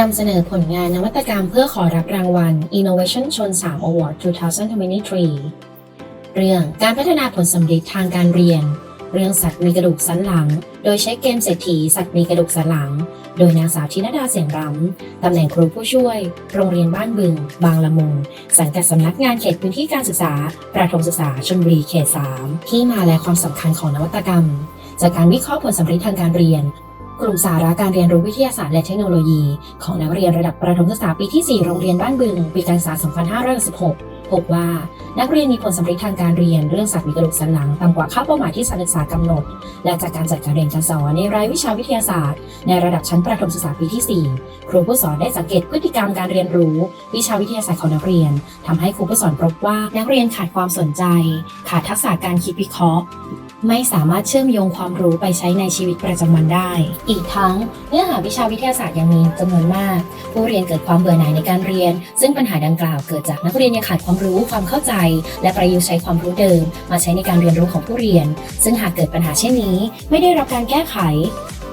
นำเสนอผลงานนวัตกรรมเพื่อขอรับรางวัล Innovation ชน3 Award 2023 เรื่องการพัฒนาผลสำลิดทางการเรียน เรื่องสัตว์มีกระดูกสันหลัง โดยใช้เกมเศรษฐีสัตว์มีกระดูกสันหลัง โดยนางสาวธินดาเสียงรำตำแหน่งครูผู้ช่วย โรงเรียนบ้านบึง บางละมุง สังกัดสำนักงานเขตพื้นที่การศึกษา ประถมศึกษาชลบุรีเขต 3 ที่มาและความสำคัญของนวัตกรรม จากการวิเคราะห์ผลสำลิดทางการเรียน กลุ่มสาระการเรียนรู้วิทยาศาสตร์และเทคโนโลยี ของนักเรียนระดับประถมศึกษาปีที่ 4 โรงเรียนบ้านบึง ปีการศึกษา 2516 พบว่านักเรียนมีผลสำเร็จทางการเรียนเรื่องสัตว์มีกระดูกสันหลังต่ำกว่าค่าเป้าหมายที่สถานศึกษากำหนด และจากการจัดการเรียนการสอนในรายวิชาวิทยาศาสตร์ ในระดับชั้นประถมศึกษาปีที่ 4 ครูผู้สอนได้สังเกตพฤติกรรมการเรียนรู้ วิชาวิทยาศาสตร์ของนักเรียนทำให้ครูผู้สอนพบว่านักเรียนขาดความสนใจ ขาดทักษะการคิดวิเคราะห์ ไม่สามารถเชื่อมโยงความรู้ไปใช้ในชีวิตประจำวันได้ อีกทั้งเนื้อหาวิชาวิทยาศาสตร์ยังมีจำนวนมาก ผู้เรียนเกิดความเบื่อหน่ายในการเรียน ซึ่งปัญหาดังกล่าวเกิดจากนักเรียนยังขาดความรู้ความเข้าใจ และประยุกต์ใช้ความรู้เดิม มาใช้ในการเรียนรู้ของผู้เรียน ซึ่งหากเกิดปัญหาเช่นนี้ ไม่ได้รับการแก้ไข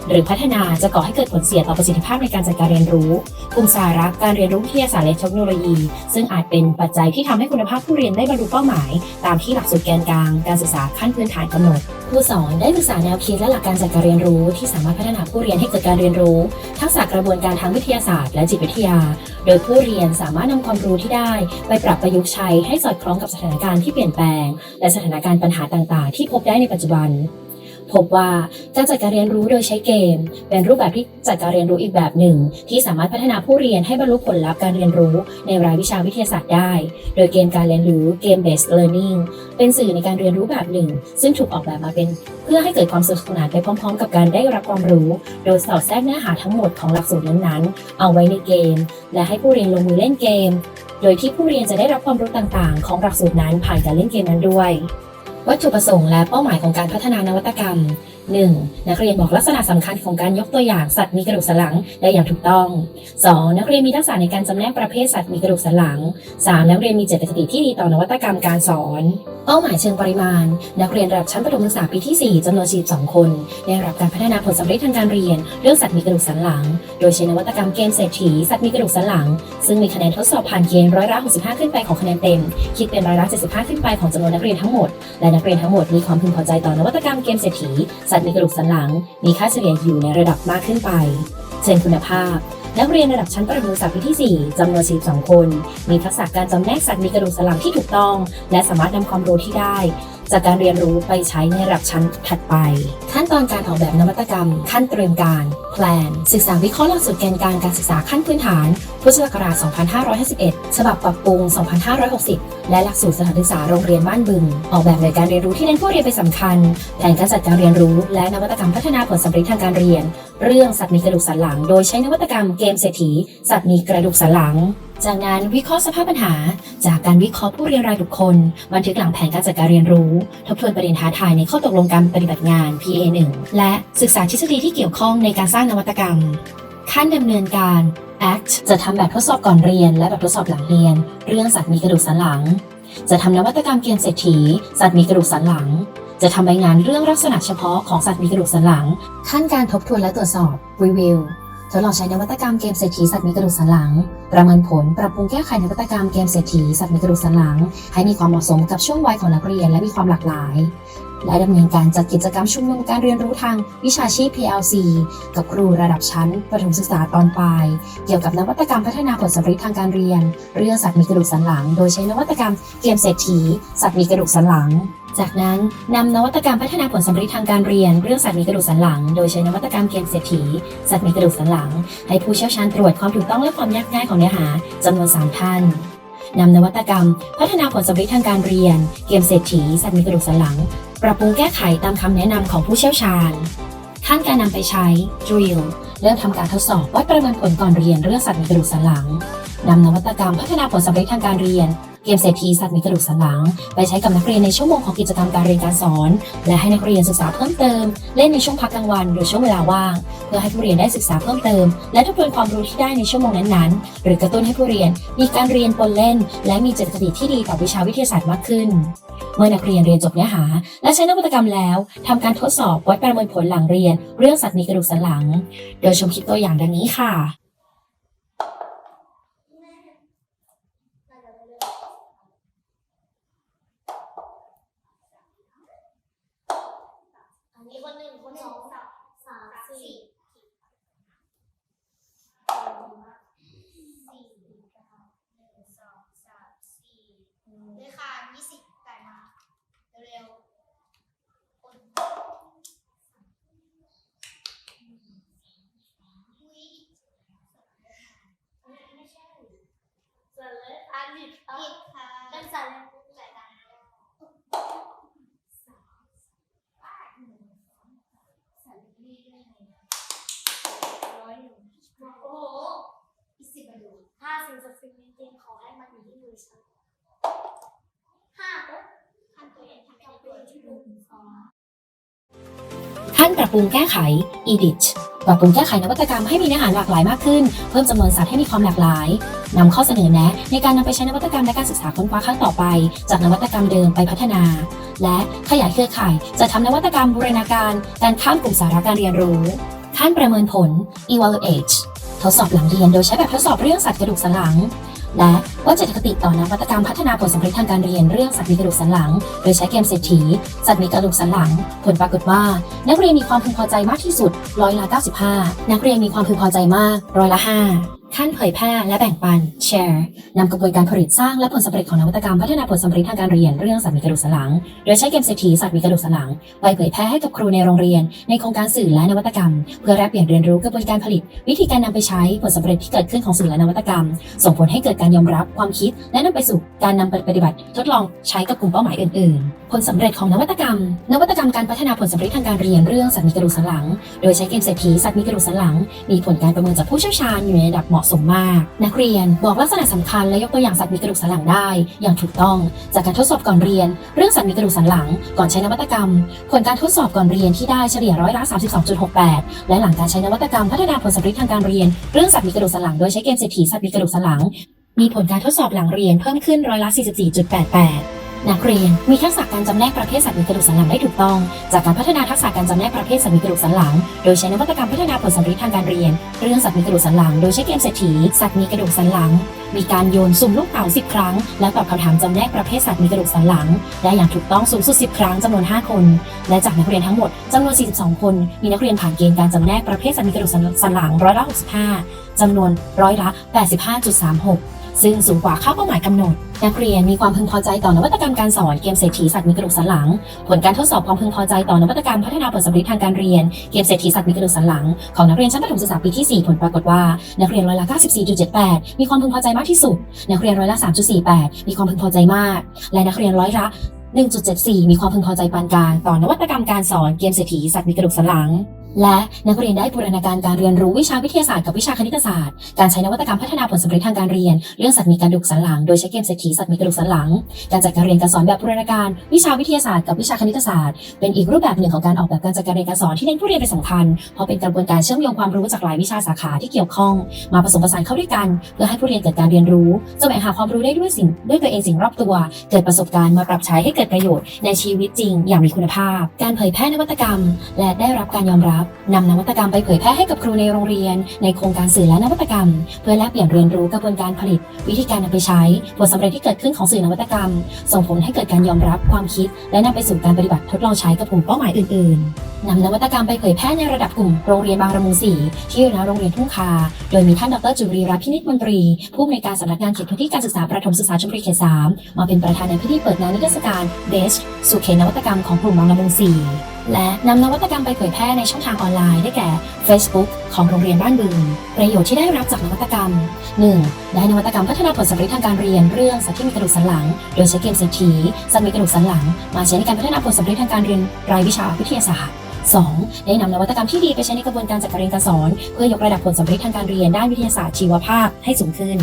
หรือพัฒนาจะก่อให้เกิดผลเสียต่อประสิทธิภาพในการจัดการเรียนรู้กลุ่มสาระการเรียนรู้วิทยาศาสตร์และเทคโนโลยี ซึ่งอาจเป็นปัจจัยที่ทำให้คุณภาพผู้เรียนได้บรรลุเป้าหมาย ตามที่หลักสูตรแกนกลาง การศึกษาขั้นพื้นฐานกำหนดผู้สอนได้ศึกษาแนวคิดและหลักการจัดการเรียนรู้ ที่สามารถพัฒนาผู้เรียนให้เกิดการเรียนรู้ ทักษะกระบวนการทางวิทยาศาสตร์และจิตวิทยา โดยผู้เรียนสามารถนำความรู้ที่ได้ ไปปรับประยุกต์ใช้ให้สอดคล้องกับสถานการณ์ที่เปลี่ยนแปลง และสถานการณ์ปัญหาต่าง ๆ ที่พบได้ในปัจจุบัน พบว่าการจัดการเรียนรู้โดยใช้เกม เป็นรูปแบบที่จัดการเรียนรู้อีกแบบหนึ่ง ที่สามารถพัฒนาผู้เรียนให้บรรลุผลลัพธ์การเรียนรู้ในรายวิชาวิทยาศาสตร์ได้ โดยเกมการเรียนรู้ Game Based Learning เป็นสื่อในการเรียนรู้แบบหนึ่ง ซึ่งถูกออกแบบมาเป็น เพื่อให้เกิดความสนุกสนานไปพร้อม ๆ กับการได้รับความรู้ โดยสอดแทรกเนื้อหาทั้งหมดของหลักสูตรนั้นๆ เอาไว้ในเกม และให้ผู้เรียนลงมือเล่นเกม โดยที่ผู้เรียนจะได้รับความรู้ต่างๆ ของหลักสูตรนั้นผ่านการเล่นเกมนั้นด้วย วัตถุประสงค์และเป้าหมายของการพัฒนานวัตกรรม 1. นักเรียนบอกลักษณะสำคัญของการยกตัวอย่างสัตว์มีกระดูกสันหลังได้อย่างถูกต้อง 2. นักเรียนมีทักษะในการจำแนกประเภทสัตว์มีกระดูกสันหลัง 3. นักเรียนมีเจตคติที่ดีต่อนวัตกรรมการสอน เป้าหมายเชิงปริมาณ นักเรียนระดับชั้นประถมศึกษาปีที่ 4จำนวน 42 คน ได้รับการพัฒนาผลสำเร็จทางการเรียน เรื่องสัตว์มีกระดูกสันหลัง โดยใช้นวัตกรรมเกมเศรษฐีสัตว์มีกระดูกสันหลัง ซึ่งมีคะแนนทดสอบผ่านเกณฑ์ร้อยละ65 ขึ้นไปของคะแนนเต็ม คิดเป็นร้อยละ75 ขึ้นไปของจำนวนนักเรียนทั้งหมด และนักเรียนทั้งหมดมีความพึงพอใจต่อนวัตกรรมเกมเศรษฐีสัตว์มีกระดูกสันหลังมีค่าเฉลี่ยอยู่ในระดับมากขึ้นไป เช่นคุณภาพ นักเรียนระดับชั้นประถมศึกษาปีที่ 4จำนวน 12 คน มีทักษะการจำแนกสัตว์มีกระดูกสันหลังที่ถูกต้อง และสามารถนำความรู้ที่ได้ จากการเรียนรู้ไปใช้ในระดับชั้นถัดไป ขั้นตอนการออกแบบนวัตกรรม ขั้นเตรียมการ plan ศึกษาวิเคราะห์หลักสูตรแกนการการศึกษาขั้นพื้นฐาน พุทธศักราช 2551 ฉบับปรับปรุง 2560 และหลักสูตรสถานศึกษาโรงเรียนบ้านบึง ออกแบบโดยการเรียนรู้ที่เน้นผู้เรียนเป็นสำคัญ แผนการจัดการเรียนรู้ และนวัตกรรมพัฒนาผลสำเร็จทางการเรียน เรื่องสัตว์มีกระดูกสันหลัง โดยใช้นวัตกรรมเกมเศรษฐี สัตว์มีกระดูกสันหลัง จากนั้นวิเคราะห์สภาพปัญหา จากการวิเคราะห์ผู้เรียนรายบุคคล บันทึกหลังแผนการจัดการเรียนรู้ ทบทวนประเด็นท้าทายในข้อตกลงการปฏิบัติงาน PA1 และศึกษาทฤษฎีที่เกี่ยวข้องในการสร้างนวัตกรรม ขั้นดำเนินการ ACT จะทำแบบทดสอบก่อนเรียน และแบบทดสอบหลังเรียน เรื่องสัตว์มีกระดูกสันหลัง จะทำนวัตกรรมเกมเศรษฐี สัตว์มีกระดูกสันหลัง จะทำใบงานเรื่องลักษณะเฉพาะของสัตว์มีกระดูกสันหลัง ขั้นการทบทวนและตรวจสอบ Review ทดลองใช้นวัตกรรมเกมเศรษฐีสัตว์มีกระดูกสันหลัง ประเมินผลปรับปรุงแก้ไขนวัตกรรมเกมเศรษฐีสัตว์มีกระดูกสันหลัง ให้มีความเหมาะสมกับช่วงวัยของนักเรียนและมีความหลากหลาย และดำเนินการจัดกิจกรรมชุมนุมการเรียนรู้ทางวิชาชีพ PLC กับครูระดับชั้น ประถมศึกษาตอนปลาย เกี่ยวกับนวัตกรรมพัฒนาผลสำเร็จทางการเรียน เรื่องสัตว์มีกระดูกสันหลัง โดยใช้นวัตกรรมเกมเศรษฐีสัตว์มีกระดูกสันหลัง จากนั้นนำนวัตกรรมพัฒนาผลสำเร็จทางการเรียน เรื่องสัตว์มีกระดูกสันหลัง โดยใช้นวัตกรรมเกมเศรษฐีสัตว์มีกระดูกสันหลัง ให้ผู้เชี่ยวชาญตรวจความถูกต้องและความยากง่ายของเนื้อหาจำนวน 3 ท่านนำนวัตกรรม พัฒนาผลสำเร็จทางการเรียน เกมเศรษฐีสัตว์มีกระดูกสันหลัง ปรับปรุงแก้ไขตามคำแนะนำของผู้เชี่ยวชาญขั้นการนำไปใช้ drill เริ่มทำการทดสอบวัดประเมินผลก่อนเรียนเรื่องสัตว์มีกระดูกสันหลังนำนวัตกรรมพัฒนาผลสำเร็จทางการเรียน เกมเศรษฐีสัตว์มีกระดูกสันหลัง ไปใช้กับนักเรียนในชั่วโมงของกิจกรรมการเรียนการสอน และให้นักเรียนศึกษาเพิ่มเติม เล่นในช่วงพักกลางวันหรือช่วงเวลาว่าง เพื่อให้ผู้เรียนได้ศึกษาเพิ่มเติม และทบทวนความรู้ที่ได้ในชั่วโมงนั้นๆ หรือกระตุ้นให้ผู้เรียนมีการเรียนปนเล่น และมีเจตคติที่ดีต่อวิชาวิทยาศาสตร์มากขึ้น เมื่อนักเรียนเรียนจบเนื้อหา และใช้นวัตกรรมแล้วทำการทดสอบวัดประเมินผลหลังเรียน เรื่องสัตว์มีกระดูกสันหลัง โดยชมคลิปตัวอย่างดังนี้ค่ะ Amen. ปรุงแก้ไข edit ปรับปรุงแก้ไขนวัตกรรมให้มีเนื้อหาหลากหลายมากขึ้น เพิ่มจำนวนสัตว์ให้มีความหลากหลาย นำข้อเสนอแนะ ในการนำไปใช้นวัตกรรมและการศึกษาค้นคว้าครั้งต่อไป จากนวัตกรรมเดิมไปพัฒนา และขยายเครือข่าย จะทำนวัตกรรมบูรณาการ การข้ามกลุ่มสาระการเรียนรู้ ขั้นประเมินผล evaluate ทดสอบหลังเรียนโดยใช้แบบทดสอบเรื่องสัตว์กระดูกสันหลัง และวัจจตคติต่อนวัตกรรมพัฒนาผลสำเร็จทางการเรียนเรื่องสัตว์มีกระดูกสันหลัง โดยใช้เกมเศรษฐี สัตว์มีกระดูกสันหลัง ผลปรากฏว่า นักเรียนมีความพึงพอใจมากที่สุดร้อยละ 95 นักเรียนมีความพึงพอใจมากร้อยละ 5 ขั้นเผยแพร่และแบ่งปัน share นำกระบวนการผลิตสร้างและผลสำเร็จของนวัตกรรมพัฒนาผลสำเร็จทางการเรียนเรื่องสัตว์มีกระดูกสันหลัง โดยใช้เกมเศรษฐีสัตว์มีกระดูกสันหลังไปเผยแพร่ให้กับครูในโรงเรียน ในโครงการสื่อและนวัตกรรม เพื่อแลกเปลี่ยนเรียนรู้กระบวนการผลิต วิธีการนำไปใช้ผลสำเร็จที่เกิดขึ้นของสื่อและนวัตกรรม ส่งผลให้เกิดการยอมรับความคิด และนำไปสู่การนำไปปฏิบัติ ทดลองใช้กับกลุ่มเป้าหมายอื่น ๆ ผลสำเร็จของนวัตกรรม นวัตกรรมการพัฒนาผลสำเร็จทางการเรียนเรื่องสัตว์มีกระดูกสันหลัง โดยใช้เกมเศรษฐีสัตว์มีกระดูกสันหลัง มีผลการประเมินจากผู้เชี่ยวชาญอยู่ในระดับเหมาะสมมาก นักเรียนบอกลักษณะสำคัญและยกตัวอย่างสัตว์มีกระดูกสันหลังได้ อย่างถูกต้อง จากการทดสอบก่อนเรียน เรื่องสัตว์มีกระดูกสันหลัง ก่อนใช้นวัตกรรม ผลการทดสอบก่อนเรียนที่ได้เฉลี่ยร้อยละ32.68 และหลังการใช้นวัตกรรมพัฒนาผลสำเร็จทางการเรียน เรื่องสัตว์มีกระดูกสันหลังโดยใช้เกมเศรษฐีสัตว์มีกระดูกสันหลังมีผลการทดสอบหลังเรียนเพิ่มขึ้นร้อยละ44.88 นักเรียนมีทักษะการจำแนกประเภทสัตว์มีกระดูกสันหลังได้ถูกต้อง จากการพัฒนาทักษะการจำแนกประเภทสัตว์มีกระดูกสันหลัง โดยใช้นวัตกรรมพัฒนาผลสำเร็จทางการเรียน เรื่องสัตว์มีกระดูกสันหลัง โดยใช้เกมเศรษฐีสัตว์มีกระดูกสันหลัง มีการโยนสุ่มลูกเต๋า10 ครั้ง และตอบคำถามจำแนกประเภทสัตว์มีกระดูกสันหลัง ได้อย่างถูกต้องสูงสุด 10 ครั้งจำนวน 5 คน และจากนักเรียนทั้งหมดจำนวน 42 คน มีนักเรียนผ่านเกณฑ์การจำแนกประเภทสัตว์มีกระดูกสันหลังร้อยละ65จำนวนร้อยละ85.36 ซึ่งสูงกว่าค่าเป้าหมายกำหนด นักเรียนมีความพึงพอใจต่อนวัตกรรมการสอนเกมเศรษฐีสัตว์มีกระดูกสันหลัง ผลการทดสอบความพึงพอใจต่อนวัตกรรมพัฒนาผลสำเร็จทางการเรียนเกมเศรษฐีสัตว์มีกระดูกสันหลังของนักเรียนชั้นประถมศึกษาปีที่ 4 ผลปรากฏว่า นักเรียนร้อยละ 94.78 มีความพึงพอใจมากที่สุด นักเรียนร้อยละ 3.48 มีความพึงพอใจมาก และนักเรียนร้อยละ1.74 มีความพึงพอใจปานกลางต่อนวัตกรรมการสอนเกมเศรษฐีสัตว์มีกระดูกสันหลัง และนักเรียนได้บูรณาการการเรียนรู้วิชาวิทยาศาสตร์กับวิชาคณิตศาสตร์ การใช้นวัตกรรมพัฒนาผลสำเร็จทางการเรียน เรื่องสัตว์มีกระดูกสันหลัง โดยใช้เกมเศรษฐีสัตว์มีกระดูกสันหลัง การจัดการเรียนการสอนแบบบูรณาการ วิชาวิทยาศาสตร์กับวิชาคณิตศาสตร์ เป็นอีกรูปแบบหนึ่งของการออกแบบการจัดการเรียนการสอนที่เน้นผู้เรียนเป็นสำคัญ เพราะเป็นกระบวนการเชื่อมโยงความรู้จากหลายวิชาสาขาที่เกี่ยวข้อง มาผสมผสานเข้าด้วยกัน เพื่อให้ผู้เรียนเกิดการเรียนรู้แสวงหาความรู้ได้ด้วยสิ่งด้วยตัวเองสิ่งรอบตัว เกิดประสบการณ์มาปรับใช้ให้เกิดประโยชน์ในชีวิตจริง อย่างมีคุณภาพ การเผยแพร่นวัตกรรม และได้รับการยอมรับนำนวัตกรรมไปเผยแพร่ให้กับครูในโรงเรียน ในโครงการสื่อและนวัตกรรม เพื่อแลกเปลี่ยนเรียนรู้กระบวนการผลิต วิธีการนำไปใช้ ผลสำเร็จที่เกิดขึ้นของสื่อนวัตกรรม ส่งผลให้เกิดการยอมรับความคิด และนำไปสู่การปฏิบัติทดลองใช้กับกลุ่มเป้าหมายอื่นๆนำนวัตกรรมไปเผยแพร่ในระดับกลุ่มโรงเรียนบางระมุงศรีที่อยู่ณโรงเรียนทุ่งคา โดยมีท่านดรจุรีรัตน์พินิจมนตรี ผู้อำนวยการสำนักงานเขตพื้นที่การศึกษาประถมศึกษาชลบุรีเขต3มมาเป็นประธานในพิธีเปิดงานนิทรรศการเบสสู่เขนวัตกรรมของกลุ่มบางระมุงศรีและนำนวัตกรรมไปเผยแพร่ในช่องทางออนไลน์ได้แก่ Facebook ของโรงเรียนบ้านบึง ประโยชน์ที่ได้รับจากนวัตกรรม 1. ได้นวัตกรรมพัฒนาผลสำเร็จทางการเรียนเรื่องสัตว์ที่มีกระดูกสันหลัง โดยใช้เกมเศรษฐีสัตว์มีกระดูกสันหลัง มาใช้ในการพัฒนาผลสำเร็จทางการเรียนรายวิชาวิทยาศาสตร์ 2. ได้นำนวัตกรรมที่ดีไปใช้ในกระบวนการจัดการเรียนการสอน เพื่อยกระดับผลสำเร็จทางการเรียนด้านวิทยาศาสตร์ชีวภาพให้สูงขึ้น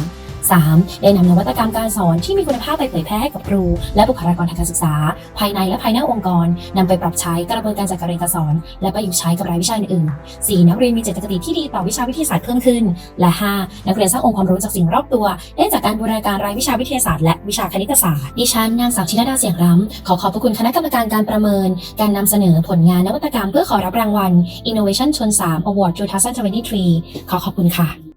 3. ได้นำนวัตกรรมการสอนที่มีคุณภาพไปเผยแพร่ให้กับครู และบุคลากรทางการศึกษา ภายในและภายนอกองค์กรนำไปปรับใช้กระบวนการจัดการเรียนการสอน และประยุกต์ใช้กับรายวิชาอื่นๆ 4. นักเรียนมีเจตคติที่ดีต่อวิชาวิทยาศาสตร์เพิ่มขึ้น และ 5. นักเรียนสร้างองค์ความรู้จากสิ่งรอบตัว ได้จากการบูรณาการรายวิชาวิทยาศาสตร์และวิชาคณิตศาสตร์ดิฉันนางสาวชินดาเสียงล้ำขอขอบพระคุณคณะกรรมการการประเมิน การนำเสนอผลงานนวัตกรรมเพื่อขอรับรางวัล Innovation ชน3 Award 2023 ขอขอบคุณค่ะ